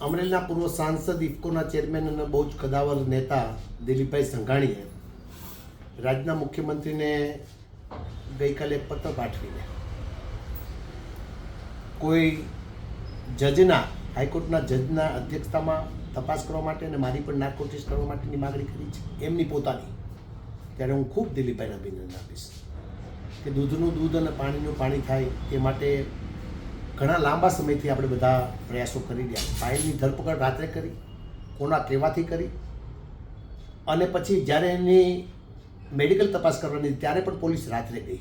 અમરેલીના પૂર્વ સાંસદ ઇફકોના ચેરમેન અને બહુ જ કદાવર નેતા દિલીપભાઈ સંઘાણીએ રાજ્યના મુખ્યમંત્રીને ગઈકાલે પત્ર પાઠવીને કોઈ જજના, હાઈકોર્ટના જજના અધ્યક્ષતામાં તપાસ કરવા માટે અને મારી પણ નાર્કોટિસ કરવા માટેની માગણી કરી છે, એમની પોતાની. ત્યારે હું ખૂબ દિલીપભાઈને અભિનંદન આપીશ કે દૂધનું દૂધ અને પાણીનું પાણી થાય એ માટે ઘણા લાંબા સમયથી આપણે બધા પ્રયાસો કરી રહ્યા છીએ. ધરપકડ રાત્રે કરી, કોના કહેવાથી કરી, અને પછી જ્યારે એની મેડિકલ તપાસ કરવાની ત્યારે પણ પોલીસ રાત્રે ગઈ.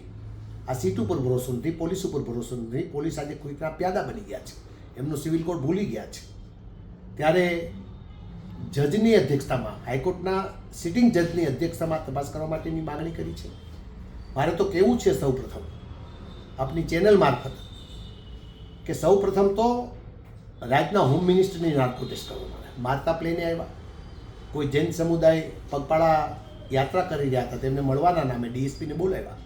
આ સીટ ઉપર ભરોસો નથી, પોલીસ ઉપર ભરોસો નથી. પોલીસ આજે કોઈકના પ્યાદા બની ગયા છે. એમનો સિવિલ કોડ ભૂલી ગયા છે. ત્યારે જજની અધ્યક્ષતામાં, હાઈકોર્ટના સિટિંગ જજની અધ્યક્ષતામાં તપાસ કરવા માટેની માગણી કરી છે. મારે તો કેવું છે સૌ પ્રથમ આપની ચેનલ મારફત કે સૌ પ્રથમ તો રાજ્યના હોમ મિનિસ્ટરની નાર્કો ટેસ્ટ કરવામાં આવે મારતા પ્લેને આવ્યા. કોઈ જૈન સમુદાય પગપાળા યાત્રા કરી રહ્યા હતા તેમને મળવાના નામે ડીએસપીને બોલાવ્યા.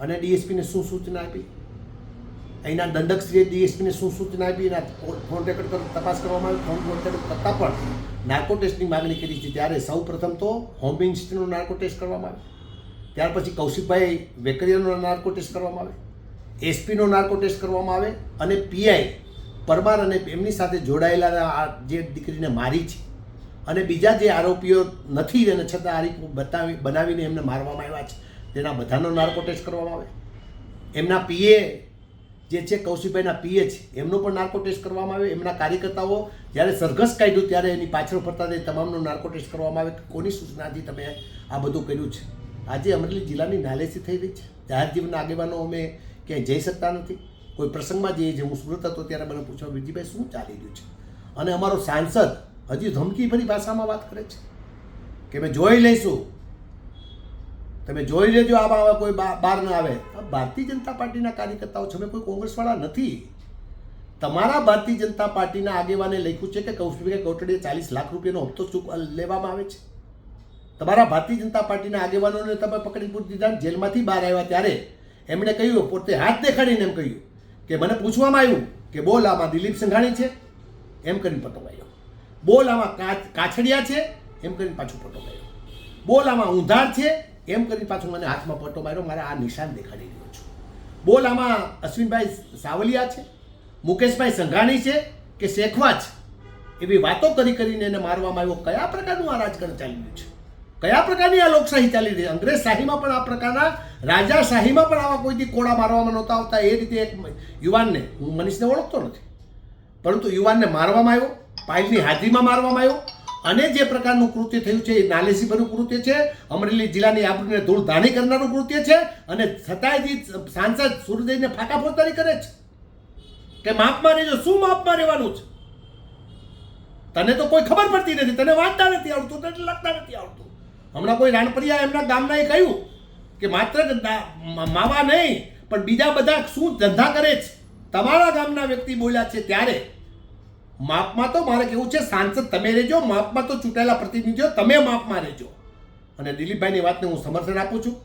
અને ડીએસપીને શું સૂચના આપી? અહીંના દંડકશ્રીએ ડીએસપીને શું સૂચના આપી? એના ફોન રેકોર્ડ પર તપાસ કરવામાં આવી. ફોન રેકોર્ડ કરતાં પણ નાર્કો ટેસ્ટની માગણી કરી છે. ત્યારે સૌ પ્રથમ તો હોમ મિનિસ્ટ્રીનો નાર્કો ટેસ્ટ કરવામાં આવે ત્યાર પછી કૌશિકભાઈ વેકરિયાનો નાર્કો ટેસ્ટ કરવામાં આવે એસપીનો નાર્કો ટેસ્ટ કરવામાં આવે અને પીઆઈ પરમાર અને એમની સાથે જોડાયેલા આ જે દીકરીને મારી છે અને બીજા જે આરોપીઓ નથી અને છતાં આ રીત બતાવી બનાવીને એમને મારવામાં આવ્યા છે, તેના બધાનો નાર્કો ટેસ્ટ કરવામાં આવે. એમના પીએ જે છે, કૌશિકભાઈના પીએ છે, એમનો પણ નાર્કો ટેસ્ટ કરવામાં આવે. એમના કાર્યકર્તાઓ જ્યારે સરઘસ કાઢ્યું ત્યારે એની પાછળ ફરતા તે તમામનો નાર્કો ટેસ્ટ કરવામાં આવે. કોની સૂચનાથી તમે આ બધું કર્યું છે? આજે અમરેલી જિલ્લાની નાલેસી થઈ રહી છે. જાહેર જીવનના આગેવાનો અમે ક્યાંય જઈ શકતા નથી. કોઈ પ્રસંગમાં જઈએ જે હું સુરત હતો ત્યારે મને પૂછવા વિજયભાઈ, શું ચાલી રહ્યું છે? અને અમારો સાંસદ હજી ધમકીભરી ભાષામાં વાત કરે છે કે મેં જોઈ લઈશું. તમે જોઈ લેજો આમાં આવે કોઈ બહાર ન આવે. ભારતીય જનતા પાર્ટીના કાર્યકર્તાઓ છે. કોઈ કોંગ્રેસવાળા નથી. તમારા ભારતીય જનતા પાર્ટીના આગેવાને લખ્યું છે કે કૌશિકભાઈ કોટડીએ ચાલીસ લાખ રૂપિયાનો હપ્તો ચૂક લેવામાં આવે છે. તમારા ભારતીય જનતા પાર્ટીના આગેવાનોને તમે પકડી પૂરી દીધા જેલમાંથી બહાર આવ્યા ત્યારે એમણે કહ્યું, પોતે હાથ દેખાડીને એમ કહ્યું કે મને પૂછવામાં આવ્યું કે બોલ, આમાં દિલીપ સંઘાણી છે? એમ કરીને પટો આવ્યો બોલ, આમાં કાછડિયા છે? એમ કરીને પાછું પટો આવ્યો બોલ, આમાં ઊંધાર છે? એમ કરીને પાછું મને હાથમાં પટ્ટો માર્યો. મારે આ નિશાન દેખાડી રહ્યો છું. બોલ, આમાં અશ્વિનભાઈ સાવલિયા છે? મુકેશભાઈ સંઘાણી છે? કે શેખવા છે? એવી વાતો કરી કરીને એને મારવામાં આવ્યો. કયા પ્રકારનું આ રાજકારણ ચાલી રહ્યું છે? કયા પ્રકારની આ લોકશાહી ચાલી રહી અંગ્રેજ શાહીમાં પણ આ પ્રકારના રાજાશાહીમાં પણ આવા કોઈથી કોડા મારવામાં નહોતા આવતા, એ રીતે એક યુવાનને, હું મનીષને ઓળખતો નથી, પરંતુ યુવાનને મારવામાં આવ્યો, પાયલની હાજરીમાં મારવામાં આવ્યો, અને જે પ્રકારનું કૃત્ય થયું છે એ નાલેસીભર્યું કૃત્ય છે, અમરેલી જિલ્લાની આબરૂને ધૂળ ધાણી કરનારું કૃત્ય છે, અને છતાંય જે સાંસદ સુરજઈને ફાંકા ફોતારી કરે છે, કે માપમાં રહેજો શું માપમાં રહેવાનું છે? તને તો કોઈ ખબર પડતી નથી, તને વાંચતા નથી આવડતું, તને લખતા નથી આવડતું. હમણાં કોઈ રાણપરિયા એમના ગામનાએ કહ્યું કે માત્ર માવા નહીં, પણ બીજા બધા શું ધંધા કરે છે? તમારા ગામના વ્યક્તિ બોલ્યા છે ત્યારે. માપમાં તો મારે કેવું છે, સાંસદ તમે રહેજો, માપમાં તો ચૂંટાયેલા પ્રતિનિધિઓ તમે માપમાં રહેજો. અને દિલીપભાઈની વાતને હું સમર્થન આપું છું.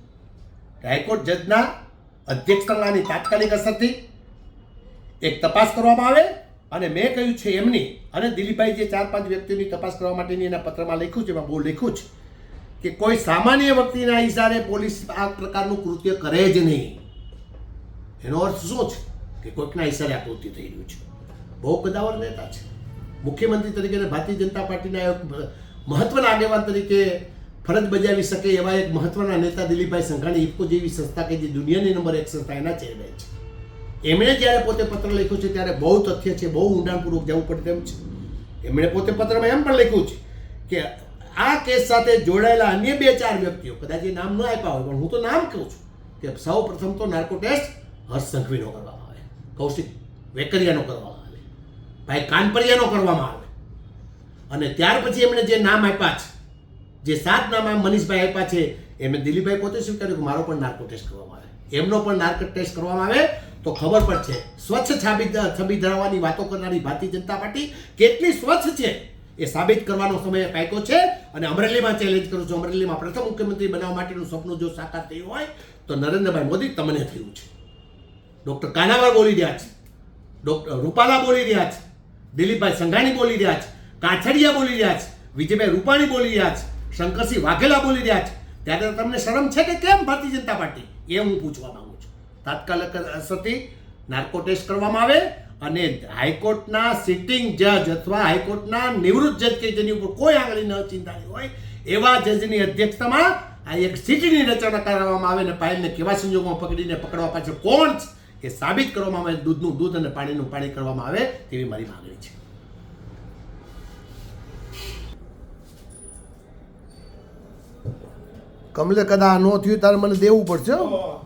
હાઈકોર્ટ જજના અધ્યક્ષતાની તાત્કાલિક અસરથી એક તપાસ કરવામાં આવે અને મેં કહ્યું છે એમની અને દિલીપભાઈ જે ચાર પાંચ વ્યક્તિઓની તપાસ કરવા માટેની એના પત્રમાં લખ્યું છે, એમાં બહુ લખ્યું છે. કે કોઈ સામાન્ય વ્યક્તિના ઇશારે પોલીસ આ પ્રકારનું કૃત્ય કરે જ નહીં. એનો અર્થ શું છે? કે કોઈકના ઇશારે આ કૃત્ય થઈ રહ્યું છે. બહુ કદાવર નેતા છે. મુખ્યમંત્રી તરીકે ભારતીય જનતા પાર્ટીના એક મહત્વના આગેવાન તરીકે ફરજ બજાવી શકે એવા એક મહત્વના નેતા દિલીપભાઈ સંઘાણી ઇફકો જેવી સંસ્થા કે જે દુનિયાની નંબર એક સંસ્થા એના ચેરમેન છે. એમણે જ્યારે પોતે પત્ર લખ્યું છે ત્યારે બહુ તથ્ય છે, બહુ ઊંડાણપૂર્વક જવું પડે તેમ છે. એમણે પોતે પત્રમાં એમ પણ લખ્યું છે કે આ કેસ સાથે જોડાયેલા અન્ય બે ચાર વ્યક્તિઓ, કદાચ એ નામ ન આપ્યા હોય, પણ હું તો નામ કહું છું કે સૌ પ્રથમ તો નાર્કો ટેસ્ટ હર્ષ સંઘવીનો કરવામાં આવે, કૌશિક વેકરિયાનો કરવામાં આવે, ભાઈ કાનપરિયાનો કરવામાં આવે. અને ત્યાર પછી એમણે જે નામ આપ્યા છે, જે સાત નામ મનીષભાઈ આપ્યા છે, એમને દિલીપભાઈ પોતે સ્વીકાર્યું કે મારો પણ નાર્કો ટેસ્ટ કરવામાં આવે. એમનો પણ નાર્કો ટેસ્ટ કરવામાં આવે, તો ખબર પણ છે, સ્વચ્છ છાબી છબી ધરાવવાની વાતો કરનારી ભારતીય જનતા પાર્ટી કેટલી સ્વચ્છ છે એ સાબિત કરવાનો સમય પાક્યો છે અને અમરેલીમાં ચેલેન્જ કરું છું. અમરેલીમાં પ્રથમ મુખ્યમંત્રી બનાવવા માટેનું સપનું જો સાકાર થયું હોય, તો નરેન્દ્રભાઈ મોદી તમને થયું છે. ડૉક્ટર કાનાવાર બોલી રહ્યા છે. ડૉક્ટર રૂપાલા બોલી રહ્યા છે. દિલીપભાઈ સંઘાણી બોલી રહ્યા છે. કાછડિયા બોલી રહ્યા છે. વિજયભાઈ રૂપાણી બોલી રહ્યા છે. શંકરસિંહ વાઘેલા બોલી રહ્યા છે. ત્યારે તમને શરમ છે કે કેમ ભારતીય જનતા પાર્ટી? એ હું પૂછવા માંગુ છું. તાત્કાલિક અસરથી નાર્કો ટેસ્ટ કરવામાં આવે. અને હાઈકોર્ટના સિટિંગ જજ અથવા હાઈકોર્ટના નિવૃત્ત જજ કે જેની ઉપર કોઈ આંગળી ન ચિંતાની હોય એવા જજની અધ્યક્ષતામાં આ એક સિટીની રચના કરવામાં આવે અને પાયલને કેવા સંજોગોમાં પકડીને પકડવા પાછળ કોણ એ સાબિત કરવામાં આવે દૂધનું દૂધ અને પાણીનું પાણી કરવામાં આવે તેવી મારી માંગણી છે કમલે કદા ન થયું તારે મને દેવું પડશે હો.